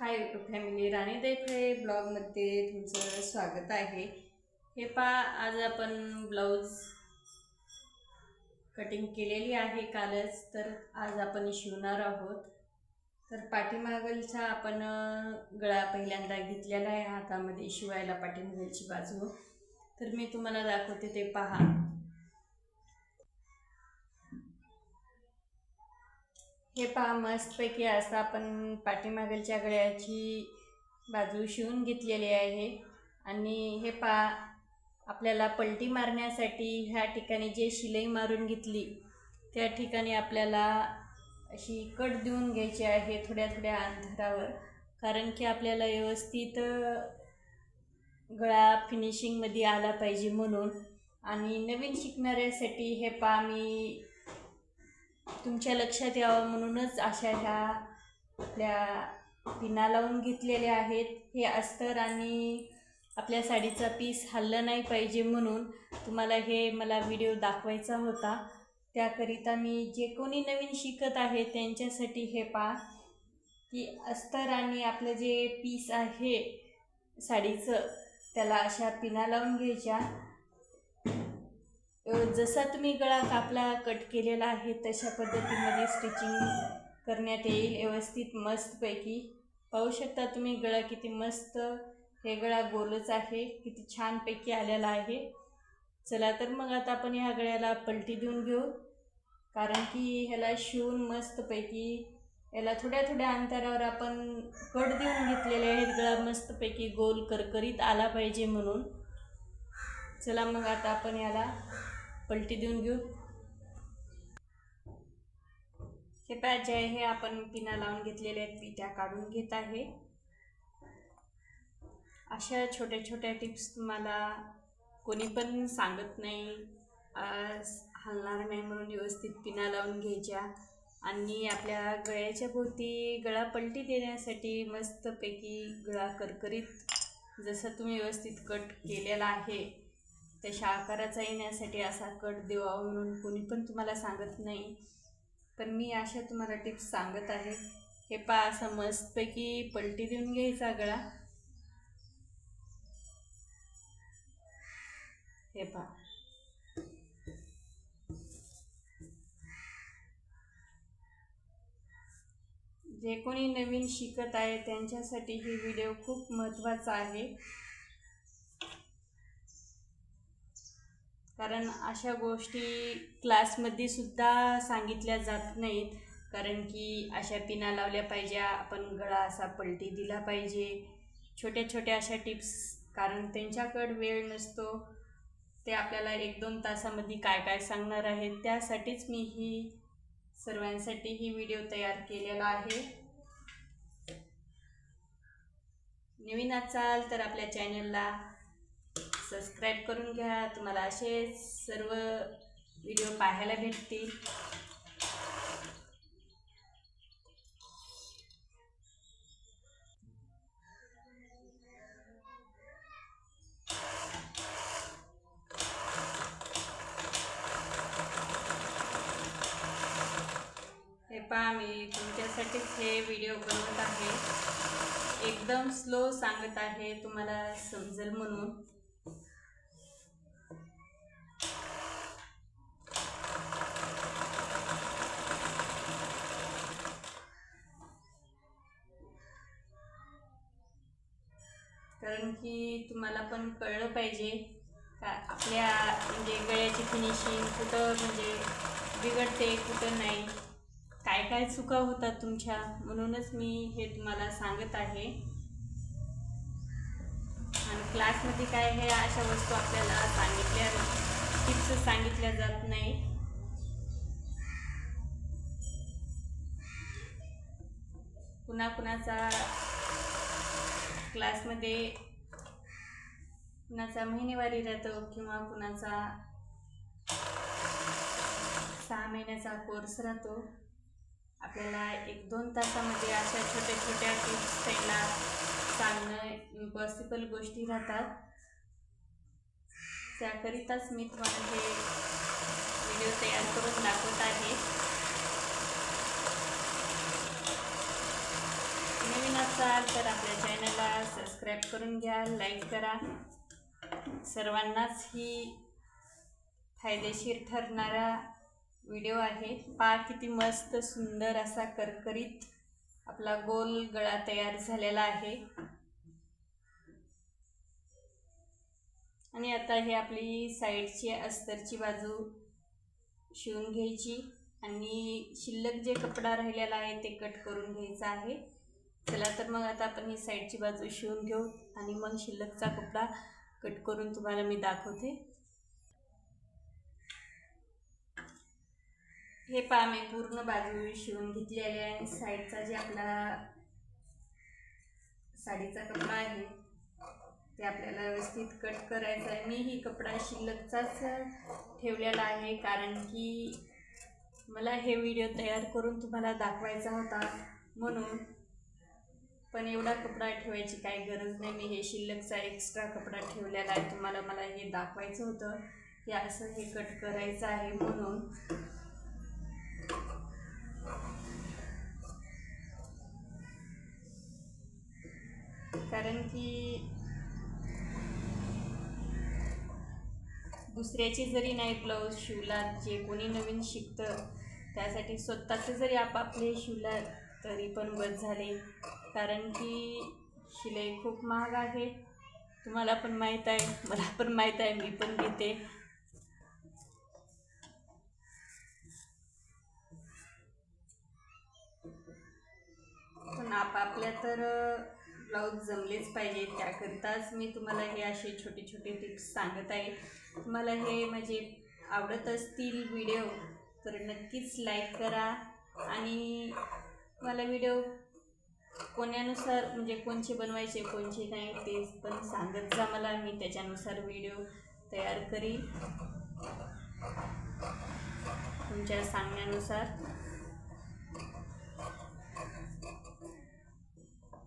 Hi YouTube family राणी देफळे ब्लॉगमध्ये तुमचं स्वागत आहे. हे पा आज आपण ब्लाऊज कटिंग केलेली आहे कालच तर आज आपण शिवणार आहोत. तर पाठीमागलचा आपण गळा पहिल्यांदा घेतलेला आहे हातामध्ये शिवायला पाठीमागलची बाजू. तर मी तुम्हाला दाखवते ते पहा. हे पहा मस्तपैकी असं आपण पाठीमागलच्या गळ्याची बाजू शिवून घेतलेली आहे. आणि हे पहा आपल्याला पलटी मारण्यासाठी ह्या ठिकाणी जे शिलाई मारून घेतली त्या ठिकाणी आपल्याला अशी कट देऊन घ्यायची आहे थोड्या थोड्या अंतरावर. कारण की आपल्याला व्यवस्थित गळा फिनिशिंगमध्ये आला पाहिजे म्हणून. आणि नवीन शिकणाऱ्यासाठी हे पहा मी तुमच्या लक्षात यावं म्हणूनच अशा ह्या आपल्या पिना लावून घेतलेल्या आहेत. हे अस्तर आणि आपल्या साडीचा पीस हल्लं नाही पाहिजे म्हणून तुम्हाला हे मला व्हिडिओ दाखवायचा होता. त्याकरिता मी जे कोणी नवीन शिकत आहे त्यांच्यासाठी हे पा की अस्तर आणि आपलं जे पीस आहे साडीचं त्याला अशा पिना लावून घ्यायच्या. जसा तुम्ही गळा कापला कट केलेला आहे तशा पद्धतीमध्ये स्टिचिंग करण्यात येईल. व्यवस्थित मस्तपैकी. पाहू शकता तुम्ही गळा किती मस्त हे गळा गोलच आहे किती छानपैकी आलेला आहे. चला तर मग आता आपण ह्या गळ्याला पलटी देऊन घेऊ. कारण की ह्याला शिवून मस्तपैकी याला थोड्या थोड्या अंतरावर आपण कट देऊन घेतलेले आहेत. गळा मस्तपैकी गोल करकरीत आला पाहिजे म्हणून. चला मग आता आपण याला पलटी देऊन घेऊ. हे पॅच जे आहे हे आपण पिना लावून घेतलेले आहेत मी त्या काढून घेत आहे. अशा छोट्या छोट्या टिप्स तुम्हाला कोणी पण सांगत नाही. हलणार नाही म्हणून व्यवस्थित पिना लावून घ्यायच्या. आणि आपल्या गळ्याच्या भोवती गळा पलटी देण्यासाठी मस्तपैकी गळा करकरीत जसं तुम्ही व्यवस्थित कट केलेला आहे. तशा आकाराचा येण्यासाठी असा कट देवा म्हणून कोणी पण तुम्हाला सांगत नाही. पण मी अशा तुम्हाला टिप्स सांगत आहे. हे पा असं मस्तपैकी पलटी देऊन घ्यायचा गळा. हे पा जे कोणी नवीन शिकत आहे त्यांच्यासाठी ही व्हिडिओ खूप महत्त्वाचा आहे. कारण अशा गोष्टी क्लासमध्ये सुद्धा सांगितल्या जात नाहीत. कारण की अशा पिना लावल्या पाहिजे आपण गळा असा पलटी दिला पाहिजे. छोट्या छोट्या अशा टिप्स कारण त्यांच्याकडं वेळ नसतो. ते आपल्याला एक दोन तासामध्ये काय काय सांगणार आहेत त्यासाठीच मी ही सर्वांसाठी ही व्हिडिओ तयार केलेला आहे. नवीन असाल तर आपल्या चॅनलला सबस्क्राईब करून घ्या. तुम्हाला असे सर्व व्हिडिओ पाहायला भेटतील. हे पहा मी तुमच्यासाठीच हे व्हिडिओ बनवत आहे. एकदम स्लो सांगत आहे तुम्हाला समजेल म्हणून. कारण की तुम्हाला पण कळलं पाहिजे का आपल्या म्हणजे गळ्याची फिनिशिंग कुठं म्हणजे बिघडते कुठं नाही. काय काय चुका होतात तुमच्या? म्हणूनच मी हे तुम्हाला सांगत आहे. आणि क्लासमध्ये काय हे अशा वस्तू आपल्याला सांगितल्या टिप्स सांगितल्या जात नाही. कुणाकुणाचा क्लासमध्ये कुणाचा महिनेवारी राहतो किंवा कुणाचा सहा महिन्याचा कोर्स राहतो आपल्याला एक दोन तासामध्ये अशा छोट्या छोट्या टिप्स त्यांना सांगणं इम्पॉसिबल गोष्टी राहतात. त्याकरिताच मी तुम्हाला हे व्हिडिओ तयार करून दाखवत आहे. नवीन असाल तर आपल्या चॅनलला सबस्क्राईब करून घ्या लाईक करा. सर्वांनाच ही फायदेशीर ठरणारा व्हिडिओ आहे. पा किती मस्त सुंदर असा करकरीत आपला गोल गळा तयार झालेला आहे. आणि आता हे आपली साईडची अस्तरची बाजू शिवून घ्यायची. आणि शिल्लक जे कपडा राहिलेला आहे ते कट करून घ्यायचा आहे. चला तर मग आता आपण ही साईडची बाजू शिवून घेऊ आणि मग शिल्लकचा कपडा कट करून तुम्हाला मी दाखवते. हे पहा मी पूर्ण बाजू शिवून घेतलेले आहे साईडचा जे आपला साडीचा कपडा आहे ते आपल्याला व्यवस्थित कट करायचं आहे. मी ही कपडा शिल्लकचाच ठेवलेला आहे कारण की मला हे व्हिडिओ तयार करून तुम्हाला दाखवायचा होता. म्हणून पण एवढा कपडा ठेवायची काही गरज नाही. मी हे शिल्लकचा एक्स्ट्रा कपडा ठेवलेला आहे. तुम्हाला मला हे दाखवायचं होतं. की असं हे कट करायचं आहे म्हणून. कारण की दुसऱ्याची जरी नाही ब्लाऊज शिवला जे कोणी नवीन शिकतं त्यासाठी स्वतःचं जरी आपापले शिवला तरी पण बस झाले. कारण की शिलाई खूप महाग आहे. तुम्हाला पण माहीत आहे मला पण माहीत आहे मी पण घेते. पण आपापल्या तर ब्लाऊज जमलेच पाहिजे. त्याकरिताच मी तुम्हाला हे असे छोटे छोटे टिप्स सांगत आहे. तुम्हाला हे म्हणजे आवडत असतील व्हिडिओ तर नक्कीच लाईक करा. आणि मला व्हिडिओ कोण्यानुसार म्हणजे कोणचे बनवायचे कोणचे नाही ते पण सांगत जा मला. मी त्याच्यानुसार व्हिडिओ तयार करीन. तुमच्या सांगण्यानुसार.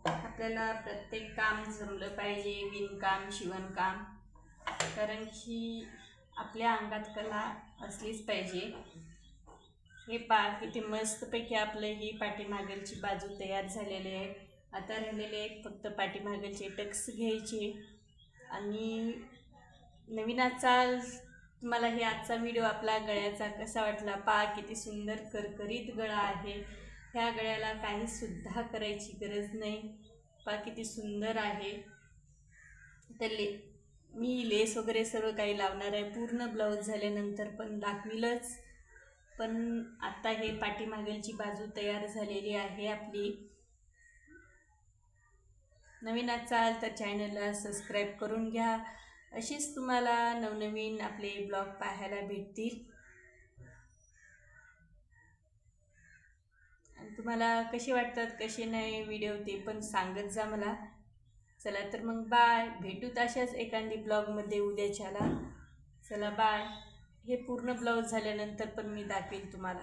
आपल्याला प्रत्येक काम जमलं पाहिजे विणकाम शिवणकाम. कारण की आपल्या अंगात कला असलीच पाहिजे. हे पा किती मस्तपैकी आपलं ही पाठीमागलची बाजू तयार झालेली आहे. आता राहिलेले आहेत फक्त पाठीमागलचे टक्स घ्यायचे. आणि नवीन आजचा तुम्हाला हे आजचा व्हिडिओ आपला गळ्याचा कसा वाटला? पा किती सुंदर करकरीत गळा आहे. ह्या गळ्याला काहीसुद्धा करायची गरज नाही. पा किती सुंदर आहे. तर ले मी लेस वगैरे सर्व काही लावणार आहे. पूर्ण ब्लाऊज झाल्यानंतर पण दाखविलंच. पण आत्ता हे पाठीमागेलची बाजू तयार झालेली आहे आपली. नवीन असाल तर चॅनलला सबस्क्राईब करून घ्या. अशीच तुम्हाला नवनवीन आपले ब्लॉग पाहायला भेटतील. तुम्हाला कसे वाटतात कसे नाही व्हिडिओ ते पण सांगत जा मला. चला तर मग बाय भेटूत अशाच एखादी ब्लॉगमध्ये उद्याच्याला. चला बाय हे पूर्ण ब्लाऊज झाल्यानंतर पण मी दाखवेल तुम्हाला.